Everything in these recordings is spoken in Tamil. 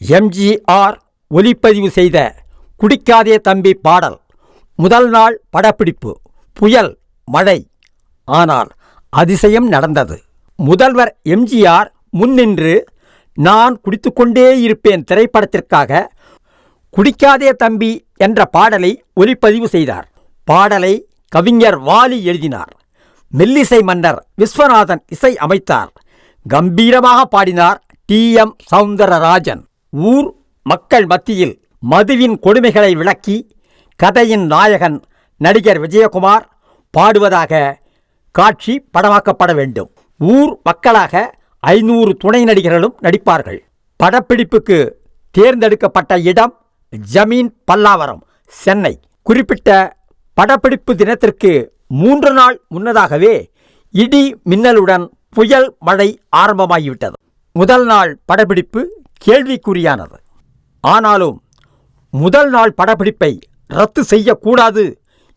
எம்ஜிஆர் ஒலிப்பதிவு செய்த குடிக்காதே தம்பி பாடல். முதல் நாள் படப்பிடிப்பு புயல் மழை. ஆனால் அதிசயம் நடந்தது. முதல்வர் எம்ஜிஆர் முன்னின்று நான் குடித்துக்கொண்டே இருப்பேன் திரைப்படத்திற்காக குடிக்காதே தம்பி என்ற பாடலை ஒலிப்பதிவு செய்தார். பாடலை கவிஞர் வாலி எழுதினார். மெல்லிசை மன்னர் விஸ்வநாதன் இசை அமைத்தார். கம்பீரமாக பாடினார் டி எம் சவுந்தரராஜன். ஊர் மக்கள் மத்தியில் மதுவின் கொடுமைகளை விளக்கி கதையின் நாயகன் நடிகர் விஜயகுமார் பாடுவதாக காட்சி படமாக்கப்பட வேண்டும். ஊர் மக்களாக ஐநூறு துணை நடிகர்களும் நடிப்பார்கள். படப்பிடிப்புக்கு தேர்ந்தெடுக்கப்பட்ட இடம் ஜமீன் பல்லாவரம் சென்னை. குறிப்பிட்ட படப்பிடிப்பு தினத்திற்கு மூன்று நாள் முன்னதாகவே இடி மின்னலுடன் புயல் மழை ஆரம்பமாகிவிட்டது. முதல் நாள் படப்பிடிப்பு கேள்விக்குறியானது. ஆனாலும் முதல் நாள் படப்பிடிப்பை ரத்து செய்யக்கூடாது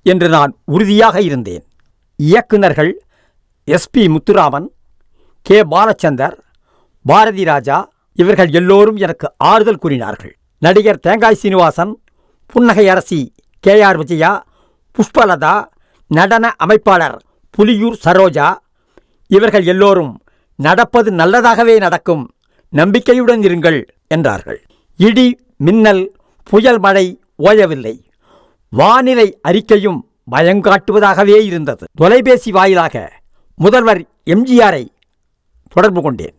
என்று நான் உறுதியாக இருந்தேன். இயக்குனர்கள் எஸ்பி முத்துராமன் கே. பாலச்சந்தர் பாரதி ராஜா இவர்கள் எல்லோரும் எனக்கு ஆறுதல் கூறினார்கள். நடிகர் தேங்காய் சீனிவாசன் புன்னகை அரசி கே. ஆர். விஜயா புஷ்பலதா நடன அமைப்பாளர் புலியூர் சரோஜா இவர்கள் எல்லோரும் நடப்பது நல்லதாகவே நடக்கும் நம்பிக்கையுடன் இருங்கள் என்றார்கள். இடி மின்னல் புயல் மழை ஓயவில்லை. வானிலை அறிக்கையும் பயங்காட்டுவதாகவே இருந்தது. தொலைபேசி வாயிலாக முதல்வர் எம்ஜிஆரை தொடர்பு கொண்டேன்.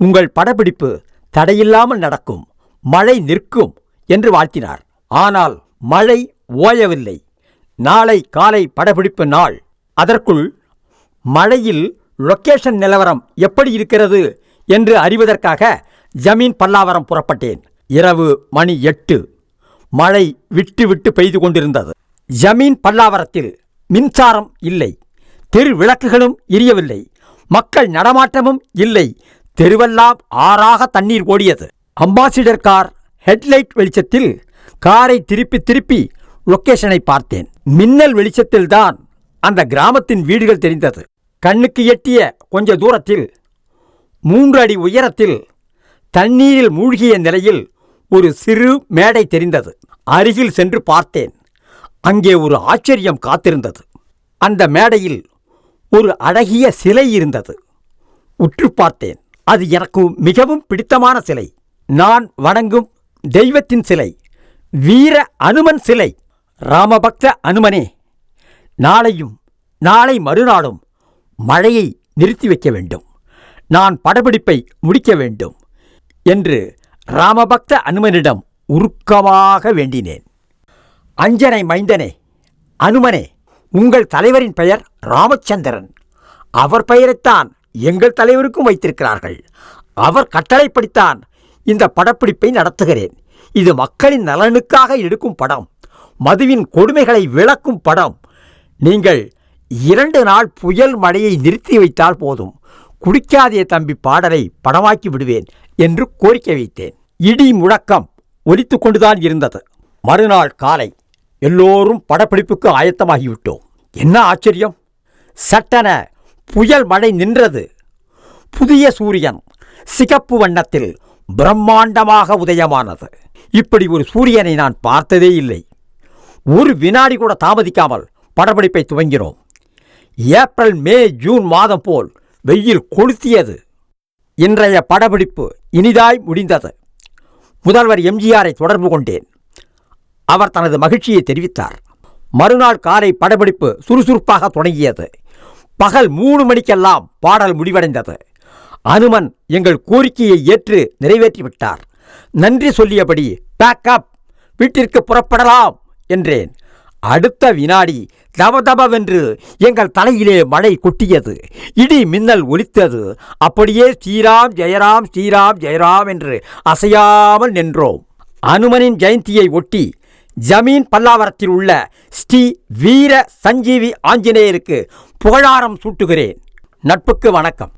உங்கள் படப்பிடிப்பு தடையில்லாமல் நடக்கும் மழை நிற்கும் என்று வாழ்த்தினார். ஆனால் மழை ஓயவில்லை. நாளை காலை படப்பிடிப்பு நாள். அதற்குள் மழையில் லொக்கேஷன் நிலவரம் எப்படி இருக்கிறது என்று அறிவதற்காக ஜமீன் பல்லாவரம் புறப்பட்டேன். இரவு மணி எட்டு. மழை விட்டு விட்டு பெய்து கொண்டிருந்தது. ஜமீன் பல்லாவரத்தில் மின்சாரம் இல்லை. தெரு விளக்குகளும் எரியவில்லை. மக்கள் நடமாட்டமும் இல்லை. தெருவெல்லாம் ஆறாக தண்ணீர் ஓடியது. அம்பாசிடர் கார் ஹெட்லைட் வெளிச்சத்தில் காரை திருப்பி திருப்பி லொக்கேஷனை பார்த்தேன். மின்னல் வெளிச்சத்தில்தான் அந்த கிராமத்தின் வீடுகள் தெரிந்தது. கண்ணுக்கு எட்டிய கொஞ்ச தூரத்தில் மூன்று அடி உயரத்தில் தண்ணீரில் மூழ்கிய நிலையில் ஒரு சிறு மேடை தெரிந்தது. அருகில் சென்று பார்த்தேன். அங்கே ஒரு ஆச்சரியம் காத்திருந்தது. அந்த மேடையில் ஒரு அழகிய சிலை இருந்தது. உற்று பார்த்தேன். அது எனக்கு மிகவும் பிடித்தமான சிலை. நான் வணங்கும் தெய்வத்தின் சிலை. வீர அனுமன் சிலை. ராமபக்த அனுமனே. நாளையும் நாளை மறுநாளும் மழையை நிறுத்தி வைக்க வேண்டும். நான் படப்பிடிப்பை முடிக்க வேண்டும் என்று ராமபக்த அனுமனிடம் உருக்கமாக வேண்டினேன். அஞ்சனை மைந்தனே அனுமனே உங்கள் தலைவரின் பெயர் ராமச்சந்திரன். அவர் பெயரைத்தான் எங்கள் தலைவருக்கும் வைத்திருக்கிறார்கள். அவர் கட்டளைப்படித்தான் இந்த படப்பிடிப்பை நடத்துகிறேன். இது மக்களின் நலனுக்காக எடுக்கும் படம். மதுவின் கொடுமைகளை விளக்கும் படம். நீங்கள் இரண்டு நாள் புயல் மழையை நிறுத்தி வைத்தால் போதும். குடிக்காதே தம்பி பாடலை படமாக்கி விடுவேன் என்று கோரிக்கை வைத்தேன். இடி முழக்கம் ஒலித்து கொண்டுதான் இருந்தது. மறுநாள் காலை எல்லோரும் படப்பிடிப்புக்கு ஆயத்தமாகிவிட்டோம். என்ன ஆச்சரியம்? சட்டென புயல் மழை நின்றது. புதிய சூரியன் சிகப்பு வண்ணத்தில் பிரம்மாண்டமாக உதயமானது. இப்படி ஒரு சூரியனை நான் பார்த்ததே இல்லை. ஒரு வினாடி கூட தாமதிக்காமல் படப்பிடிப்பை துவங்கினோம். ஏப்ரல் மே ஜூன் மாதம் போல் வெயில் கொளுத்தியது. இன்றைய படப்பிடிப்பு இனிதாய் முடிந்தது. முதல்வர் எம்ஜிஆரை தொடர்பு கொண்டேன். அவர் தனது மகிழ்ச்சியை தெரிவித்தார். மறுநாள் காலை படப்பிடிப்பு சுறுசுறுப்பாக தொடங்கியது. பகல் மூணு மணிக்கெல்லாம் பாடல் முடிவடைந்தது. அனுமன் எங்கள் கோரிக்கையை ஏற்று நிறைவேற்றிவிட்டார். நன்றி சொல்லியபடி பேக்கப் வீட்டிற்கு புறப்படலாம்! என்றேன். அடுத்த வினாடி தபதபவென்று எங்கள் தலையிலே மழை கொட்டியது. இடி மின்னல் ஒலித்தது. அப்படியே ஸ்ரீராம் ஜெயராம் ஸ்ரீராம் ஜெயராம் என்று அசையாமல் நின்றோம். அனுமனின் ஜெயந்தியை ஒட்டி ஜமீன் பல்லாவரத்தில் உள்ள ஸ்ரீ வீர சஞ்சீவி ஆஞ்சநேயருக்கு புகழாரம் சூட்டுகிறேன். நட்புக்கு வணக்கம்.